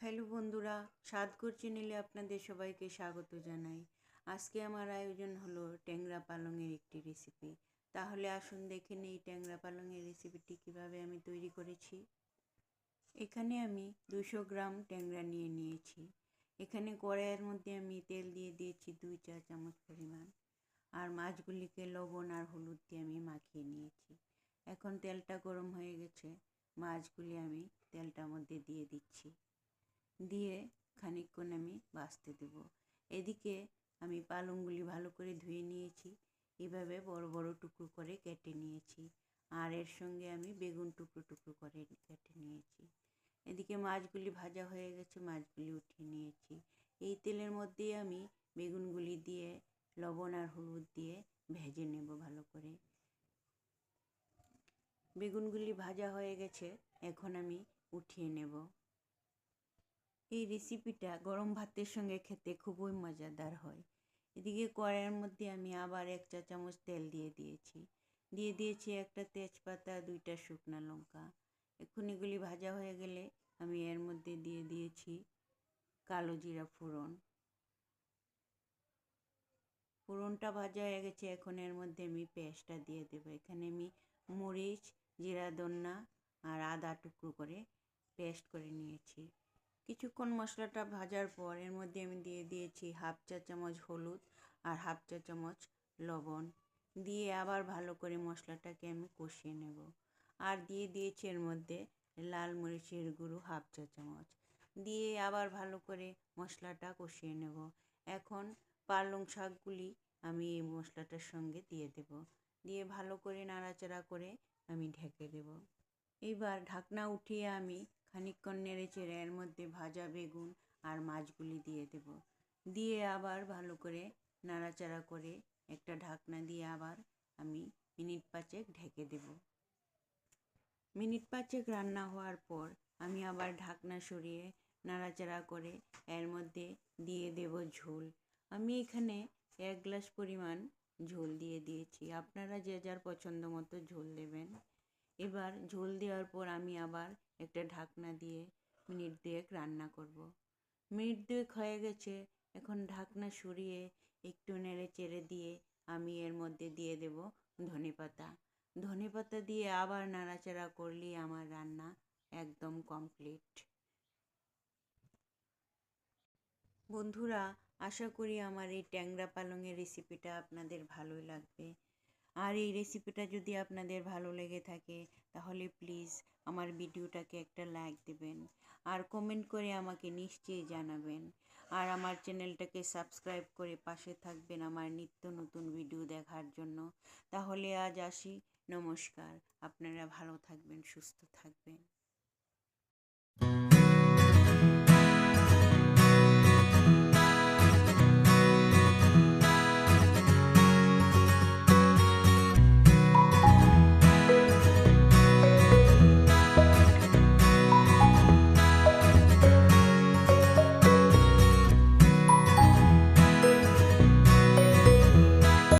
Hello বন্ধুরা, সাতগুর চ্যানেলে আপনাদের সবাইকে স্বাগত জানাই। আজকে আমার আয়োজন হলো ট্যাংরা পালংয়ের একটি রেসিপি তাহলে আসুন দেখে নিই ট্যাংরা পালংয়ের রেসিপিটি কীভাবে আমি তৈরি করেছি। এখানে আমি দুশো গ্রাম ট্যাংরা নিয়ে নিয়েছি। এখানে কড়াইয়ের মধ্যে আমি তেল দিয়ে দিয়েছি দুই চা চামচ পরিমাণ। আর মাছগুলিকে লবণ আর হলুদ দিয়ে আমি মাখিয়ে নিয়েছি। এখন তেলটা গরম হয়ে গেছে। মাছগুলি আমি তেলটার মধ্যে দিয়ে দিচ্ছি। দিয়ে খানিকক্ষণ আমি বাছতে দেব। এদিকে আমি পালংগুলি ভালো করে ধুয়ে নিয়েছি, এভাবে বড় বড় টুকরো করে কেটে নিয়েছি আর এর সঙ্গে আমি বেগুন টুকরো টুকরো করে কেটে নিয়েছি। এদিকে মাছগুলি ভাজা হয়ে গেছে, মাছগুলি উঠিয়ে নিয়েছি। এই তেলের মধ্যেই আমি বেগুনগুলি দিয়ে, লবণ আর হলুদ দিয়ে ভেজে নেব ভালো করে। বেগুনগুলি ভাজা হয়ে গেছে, এখন আমি উঠিয়ে নেব। এই রেসিপিটা গরম ভাতের সঙ্গে খেতে খুবই মজাদার হয়। এদিকে কড়াইয়ের মধ্যে আমি আবার এক চা চামচ তেল দিয়ে দিয়েছি। দিয়ে দিয়েছি একটা তেজপাতা, দুইটা শুকনা লঙ্কা। এখন এগুলি ভাজা হয়ে গেলে আমি এর মধ্যে দিয়ে দিয়েছি কালো জিরা ফোড়ন। ফোড়নটা ভাজা হয়ে গেছে, এখন এর মধ্যে আমি পেঁয়াজটা দিয়ে দেবো। এখানে আমি মরিচ, জিরা দন্না আর আদা টুকরো করে পেস্ট করে নিয়েছি। কিছুক্ষণ মশলাটা ভাজার পর এর মধ্যে আমি দিয়ে দিয়েছি হাফ চা চামচ হলুদ আর হাফ চা চামচ লবণ। দিয়ে আবার ভালো করে মশলাটাকে আমি কষিয়ে নেব। আর দিয়ে দিয়েছি এর মধ্যে লাল মরিচের গুঁড়ো হাফ চা চামচ। দিয়ে আবার ভালো করে মশলাটা কষিয়ে নেব। এখন পালং শাকগুলি আমি এই মশলাটার সঙ্গে দিয়ে দেব। দিয়ে ভালো করে নাড়াচাড়া করে আমি ঢেকে দেব। এবার ঢাকনা উঠিয়ে আমি খানিকক্ষণ নেড়ে চেড়ে এর মধ্যে ভাজা বেগুন আর মাছগুলি দিয়ে দেব। দিয়ে আবার ভালো করে নাড়াচাড়া করে একটা ঢাকনা দিয়ে আবার আমি মিনিট পাঁচেক ঢেকে দেব। মিনিট পাঁচেক রান্না হওয়ার পর আমি আবার ঢাকনা সরিয়ে নাড়াচাড়া করে এর মধ্যে দিয়ে দেব ঝোল। আমি এখানে এক গ্লাস পরিমাণ ঝোল দিয়ে দিয়েছি। আপনারা যে যার পছন্দ মতো ঝোল দেবেন। এবার ঝোল দেওয়ার পর আমি আবার একটা ঢাকনা দিয়ে মিনিট দুয়েক রান্না করব। মিনিট দুয়েক হয়ে গেছে, এখন ঢাকনা সরিয়ে একটু নেড়ে চেড়ে দিয়ে আমি এর মধ্যে দিয়ে দেব ধনে পাতা। ধনে পাতা দিয়ে আবার নাড়াচাড়া করলেই আমার রান্না একদম কমপ্লিট। বন্ধুরা, আশা করি আমার এই ট্যাংরা পালংয়ের রেসিপিটা আপনাদের ভালোই লাগবে। আর এই রেসিপিটা যদি আপনাদের ভালো লেগে থাকে, তাহলে প্লিজ আমার ভিডিওটাকে একটা লাইক দেবেন। আর কমেন্ট করে আমাকে নিশ্চয়ই জানাবেন। আর আমার চ্যানেলটাকে সাবস্ক্রাইব করে পাশে থাকবেন আমার নিত্য নতুন ভিডিও দেখার জন্য। তাহলে আজ আসি। নমস্কার। আপনারা ভালো থাকবেন, সুস্থ থাকবেন।